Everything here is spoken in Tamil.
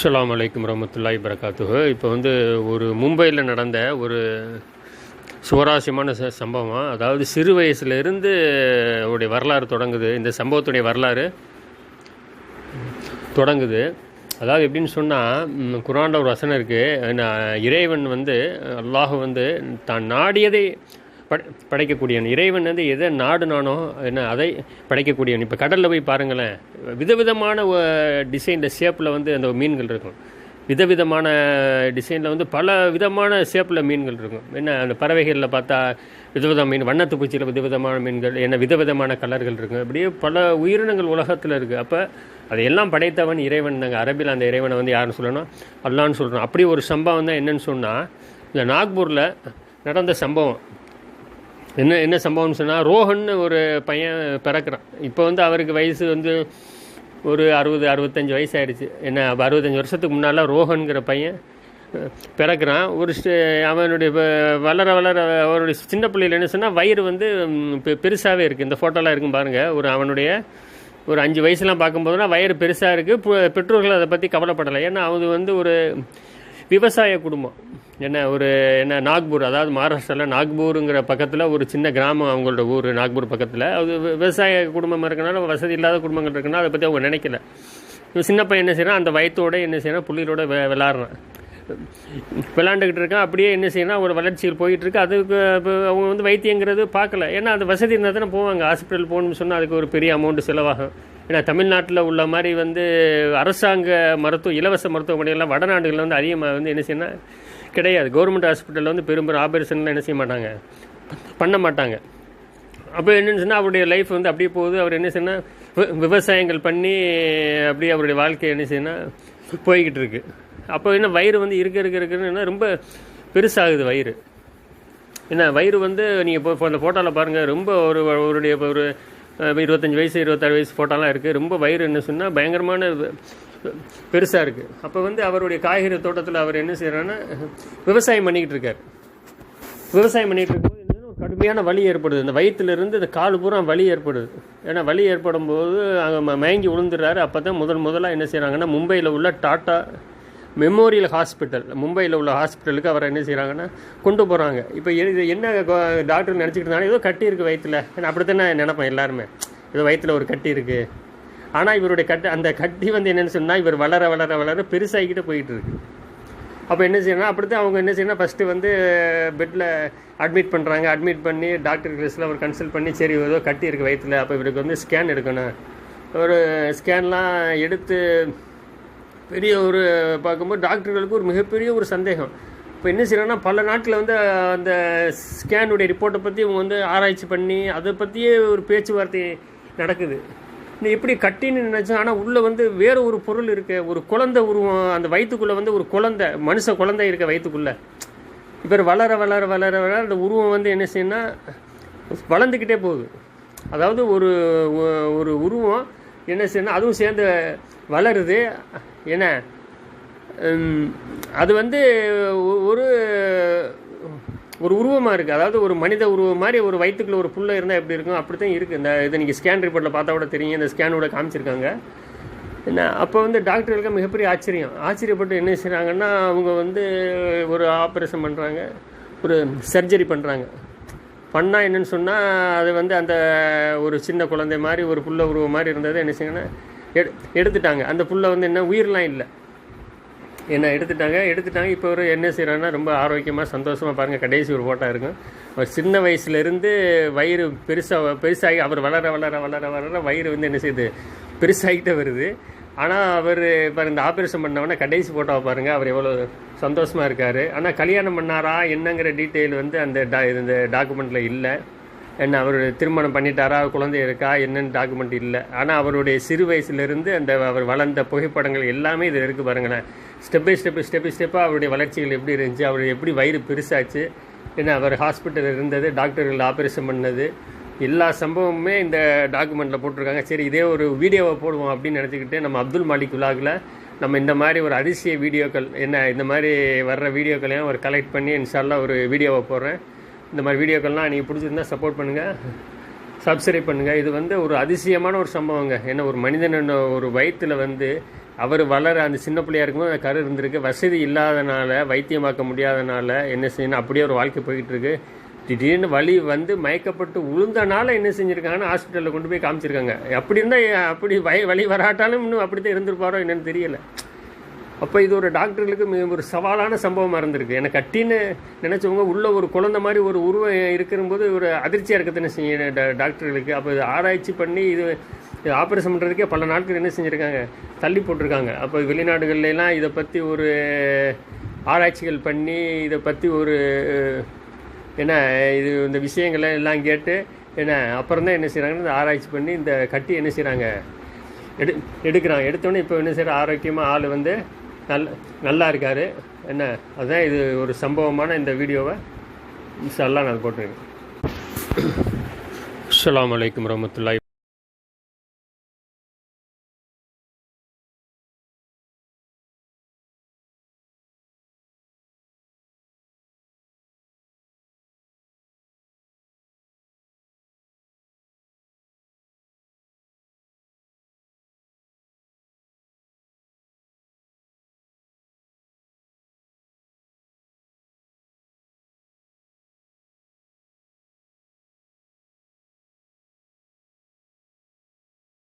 அஸ்லாம் வலைக்கம் ரமத்துல்லாய் வரகாத்துஹு இப்போ வந்து ஒரு மும்பையில் நடந்த ஒரு சுவராசியமான ச சம்பவம். அதாவது சிறு வயசுலேருந்து உடைய வரலாறு தொடங்குது. இந்த சம்பவத்துடைய வரலாறு தொடங்குது. அதாவது எப்படின்னு சொன்னால் குரானில் ஒரு வசனம் இருக்குது இறைவன் வந்து அல்லாஹ் வந்து தான் நாடியதை படைக்கக்கூடியவன். இறைவன் வந்து எதை நாடுனானோ என்ன அதை படைக்கக்கூடியவன். இப்போ கடலில் போய் பாருங்களேன். விதவிதமான டிசைனில் ஷேப்பில் வந்து அந்த மீன்கள் இருக்கும். விதவிதமான டிசைனில் வந்து பல விதமான ஷேப்பில் மீன்கள் இருக்கும். என்ன அந்த பறவைகளில் பார்த்தா விதவித மீன் வண்ணத்து பூச்சியில் விதவிதமான மீன்கள் என்ன விதவிதமான கலர்கள் இருக்கும். அப்படியே பல உயிரினங்கள் உலகத்தில் இருக்குது அப்போ அதையெல்லாம் படைத்தவன் இறைவன் நாங்கள் அரபியில் அந்த இறைவனை வந்து யாருன்னு சொல்லணும்? அல்லான்னு சொல்கிறோம் அப்படி ஒரு சம்பவம் தான் என்னன்னு சொன்னால் இந்த நாக்பூரில் நடந்த சம்பவம். என்ன என்ன சம்பவம்னு சொன்னால் ரோஹன்னு ஒரு பையன் பிறக்கிறான். இப்போ வந்து அவருக்கு வயசு வந்து ஒரு அறுபது அறுபத்தஞ்சு வயசு ஆயிடுச்சு என்ன அறுபத்தஞ்சு வருஷத்துக்கு முன்னால் ரோஹனுங்கிற பையன் பிறக்கிறான். ஒரு அவனுடைய வளர வளர அவனுடைய சின்ன பிள்ளையில் என்ன சொன்னால் வயிறு வந்து பெருசாகவே இருக்குது இந்த ஃபோட்டோலாம் இருக்கும் பாருங்கள் ஒரு அவனுடைய ஒரு அஞ்சு வயசுலாம் பார்க்கும்போதுனா வயிறு பெருசாக இருக்குது பெற்றோர்கள் அதை பற்றி கவலைப்படலை. ஏன்னா அது வந்து ஒரு விவசாய குடும்பம். என்ன ஒரு என்ன நாக்பூர் அதாவது மகாராஷ்டிராவில் நாக்பூருங்கிற பக்கத்தில் ஒரு சின்ன கிராமம் அவங்களோட ஊர் நாக்பூர் பக்கத்தில். அது விவசாய குடும்பம் இருக்கனால வசதி இல்லாத குடும்பங்கள் இருக்குன்னா அதை பற்றி அவங்க நினைக்கல. இவன் சின்ன பையன் என்ன செய்யறான் அந்த வயத்தோட என்ன செய்கிறான் புள்ளியோட வெ விளாட்றான். விளாண்டுக்கிட்டு இருக்கான் அப்படியே என்ன செய்யணும் ஒரு வளர்ச்சியில் போயிட்டு இருக்கு அதுக்கு இப்போ அவங்க வந்து வைத்தியங்கிறது பார்க்கல. ஏன்னா அது வசதி இருந்தால் தானே போவாங்க. ஹாஸ்பிட்டல் போகணும்னு சொன்னால் அதுக்கு ஒரு பெரிய அமௌண்ட் செலவாகும். ஏன்னா தமிழ்நாட்டில் உள்ள மாதிரி வந்து அரசாங்க மருத்துவ இலவச மருத்துவமனைகள்லாம் வடநாடுகளில் வந்து அதிகமாக வந்து என்ன செய்யணும் கிடையாது. கவர்மெண்ட் ஹாஸ்பிட்டலில் வந்து பெரும் பெரும் ஆபரேஷன்லாம் என்ன செய்ய மாட்டாங்க. பண்ண மாட்டாங்க. அப்போ என்னன்னு சொன்னால் அவருடைய லைஃப் வந்து அப்படியே போகுது. அவர் என்ன செய்யணும் விவசாயங்கள் பண்ணி அப்படியே அவருடைய வாழ்க்கை என்ன செய்யணும் போய்கிட்டு இருக்கு. அப்போ என்ன வயிறு வந்து இருக்க இருக்க இருக்குன்னு ரொம்ப பெருசாகுது வயிறு. என்ன வயிறு வந்து நீங்கள் இப்போ அந்த ஃபோட்டோவில் பாருங்கள் ரொம்ப ஒரு அவருடைய இப்போ ஒரு இருபத்தஞ்சி வயசு இருபத்தாறு வயசு ஃபோட்டோலாம் இருக்குது ரொம்ப வயிறு என்ன சொன்னால் பயங்கரமான பெருசாக இருக்குது அப்போ வந்து அவருடைய காய்கறி தோட்டத்தில் அவர் என்ன செய்கிறாருன்னா விவசாயம் பண்ணிக்கிட்டு இருக்கார். விவசாயம் பண்ணிகிட்டு இருக்கும்போது கடுமையான வலி ஏற்படுது. இந்த வயிற்றுலேருந்து இந்த கால் பூரா வலி ஏற்படுது. ஏன்னா வலி ஏற்படும் போது அங்கே மயங்கி விழுந்துடுறாரு அப்போ தான் முதல் முதலாக என்ன செய்கிறாங்கன்னா மும்பையில் உள்ள டாட்டா மெமோரியல் ஹாஸ்பிட்டல் மும்பையில் உள்ள ஹாஸ்பிட்டலுக்கு அவரை என்ன செய்கிறாங்கன்னா கொண்டு போகிறாங்க இப்போ இது என்ன டாக்டர் நினச்சிக்கிட்டு இருந்தாலும் ஏதோ கட்டி இருக்குது வயிற்றுல ஏன்னா அப்படித்தானே நினப்பேன் எல்லாருமே. ஏதோ வயிற்றுல ஒரு கட்டி இருக்குது ஆனால் இவருடைய கட்டு அந்த கட்டி வந்து என்னென்னு சொன்னால் இவர் வளர வளர வளர பெருசாகிக்கிட்டு போயிட்டு இருக்கு. அப்போ என்ன செய்யணும் அப்படி தான் அவங்க என்ன செய்யணும் ஃபஸ்ட்டு வந்து பெட்டில் அட்மிட் பண்ணுறாங்க அட்மிட் பண்ணி டாக்டர் கிளாஸில் ஒரு கன்சல்ட் பண்ணி சரி ஏதோ கட்டி இருக்குது வயிற்றில் அப்போ இவருக்கு வந்து ஸ்கேன் எடுக்கணும். ஒரு ஸ்கேன்லாம் எடுத்து பெரிய ஒரு பார்க்கும்போது டாக்டர்களுக்கு ஒரு மிகப்பெரிய ஒரு சந்தேகம். இப்போ என்ன செய்யறாங்கன்னா பல நாட்டில் வந்து அந்த ஸ்கேனுடைய ரிப்போர்ட்டை பற்றி இவங்க வந்து ஆராய்ச்சி பண்ணி அதை பற்றியே ஒரு பேச்சுவார்த்தை நடக்குது. நீ எப்படி கட்டின்னு நினச்சோம் ஆனால் உள்ளே வந்து வேறு ஒரு பொருள் இருக்கு. ஒரு குழந்தை உருவம் அந்த வயிற்றுக்குள்ளே வந்து ஒரு குழந்தை மனுஷ குழந்தை இருக்க வயிற்றுக்குள்ளே இப்போ வளர வளர வளர வளர அந்த உருவம் வந்து என்ன செய்யணும்னா வளர்ந்துக்கிட்டே போகுது. அதாவது ஒரு ஒரு உருவம் என்ன செய்யணும் அதுவும் சேர்ந்து வளருது. என்ன? அது வந்து ஒரு ஒரு உருவமாக இருக்குது அதாவது ஒரு மனித உருவம் மாதிரி ஒரு வயிற்றுக்குள்ள ஒரு புல்லை இருந்தால் எப்படி இருக்கும்? அப்படி தான் இருக்குது இந்த இதை நீங்கள் ஸ்கேன் ரிப்போர்ட்டில் பார்த்தா கூட தெரியும். இந்த ஸ்கேனோட காமிச்சிருக்காங்க. என்ன? அப்போ வந்து டாக்டர்களுக்கு மிகப்பெரிய ஆச்சரியம். ஆச்சரியப்பட்டு என்ன செய்கிறாங்கன்னா அவங்க வந்து ஒரு ஆப்ரேஷன் பண்ணுறாங்க ஒரு சர்ஜரி பண்ணுறாங்க பண்ணால் என்னன்னு சொன்னால் அது வந்து அந்த ஒரு சின்ன குழந்தை மாதிரி ஒரு புள்ள உருவம் மாதிரி இருந்தது. என்ன செய்யுங்கன்னா எடு எடுத்துட்டாங்க. அந்த புள்ள வந்து என்ன உயிரெலாம் இல்லை. என்ன எடுத்துட்டாங்க. எடுத்துட்டாங்க. இப்போ ஒரு என்ன செய்கிறாங்கன்னா ரொம்ப ஆரோக்கியமாக சந்தோஷமாக பாருங்கள் கடைசி ஒரு ஃபோட்டோ இருக்கும். அவர் சின்ன வயசுலேருந்து வயிறு பெருசாக பெருசாகி அவர் வளர வளர வளர வளர வயிறு வந்து என்ன செய்யுது? பெருசாகிட்டே வருது. ஆனால் அவர் இப்போ இந்த ஆப்ரேஷன் பண்ணவொடனே கடைசி ஃபோட்டோவை பாருங்கள் அவர் எவ்வளோ சந்தோஷமாக இருக்கார். ஆனால் கல்யாணம் பண்ணாரா என்னங்கிற டீட்டெயில் வந்து அந்த டா இந்த டாக்குமெண்ட்டில் இல்லை. என்ன அவர் திருமணம் பண்ணிட்டாரா குழந்தை இருக்கா என்னென்னு டாக்குமெண்ட் இல்லை. ஆனால் அவருடைய சிறு வயசுலேருந்து அந்த அவர் வளர்ந்த புகைப்படங்கள் எல்லாமே இதில் இருக்குது பாருங்களேன். Step by step step by ஸ்டெப்பாக அவருடைய வளர்ச்சிகள் எப்படி இருந்துச்சு அவர் எப்படி வயிறு பெருசாச்சு என்ன அவர் ஹாஸ்பிட்டல் இருந்தது டாக்டர்கள் ஆப்ரேஷன் பண்ணது எல்லா சம்பவமுமே இந்த டாக்குமெண்ட்டில் போட்டிருக்காங்க. சரி இதே ஒரு வீடியோவை போடுவோம் அப்படின்னு நினச்சிக்கிட்டு நம்ம அப்துல் மாலிக் விழாவில் நம்ம இந்த மாதிரி ஒரு அதிசய வீடியோக்கள் என்ன இந்த மாதிரி வர்ற வீடியோக்களையும் ஒரு கலெக்ட் பண்ணி இன்ஷால்லாம் ஒரு வீடியோவை போடுறேன். இந்த மாதிரி வீடியோக்கள்லாம் நீங்கள் பிடிச்சிருந்தா சப்போர்ட் பண்ணுங்கள் சப்ஸ்கிரைப் பண்ணுங்கள் இது வந்து ஒரு அதிசயமான ஒரு சம்பவங்க. ஏன்னா ஒரு மனிதன் ஒரு வயிற்றில் வந்து அவர் வளர அந்த சின்ன பிள்ளையா இருக்கும்போது அந்த கரு இருந்திருக்கு. வசதி இல்லாதனால வைத்தியமாக்க முடியாதனால என்ன செய்யணும் அப்படியே ஒரு வாழ்க்கை போய்கிட்டு இருக்கு. திடீர்னு வலி வந்து மயக்கப்பட்டு உளுந்தனால என்ன செஞ்சுருக்காங்கன்னு ஹாஸ்பிட்டலில் கொண்டு போய் காமிச்சிருக்காங்க. அப்படி இருந்தால் அப்படி வய வலி வராட்டாலும் இன்னும் அப்படி தான் இருந்திருப்பாரோ என்னன்னு தெரியலை. அப்போ இது ஒரு டாக்டர்களுக்கு மிக ஒரு சவாலான சம்பவமாக இருந்திருக்கு. எனக்கு கட்டின்னு நினச்சவங்க உள்ள ஒரு குழந்தை மாதிரி ஒரு உருவம் இருக்கிறபோது ஒரு அதிர்ச்சியாக இருக்கிறதுன்னு செய்ய டாக்டர்களுக்கு. அப்போ இது ஆராய்ச்சி பண்ணி இது இது ஆப்ரேஷன் பண்ணுறதுக்கே பல நாட்கள் என்ன செஞ்சுருக்காங்க? தள்ளி போட்டிருக்காங்க. அப்போ வெளிநாடுகள்லாம் இதை பற்றி ஒரு ஆராய்ச்சிகள் பண்ணி இதை பற்றி ஒரு என்ன இது இந்த விஷயங்களை எல்லாம் கேட்டு என்ன அப்புறம் தான் என்ன செய்கிறாங்கன்னு இந்த ஆராய்ச்சி பண்ணி இந்த கட்டி என்ன செய்கிறாங்க எடு எடுக்கிறாங்க. எடுத்தோடனே இப்போ என்ன செய்கிற ஆரோக்கியமாக ஆள் வந்து நல் நல்லா இருக்கார். என்ன அதுதான் இது ஒரு சம்பவமான இந்த வீடியோவை இன்ஷால்லாம் நான் போட்டிருக்கேன் அஸ்ஸலாமு வலைக்கம் ரஹமத்துல்லாய்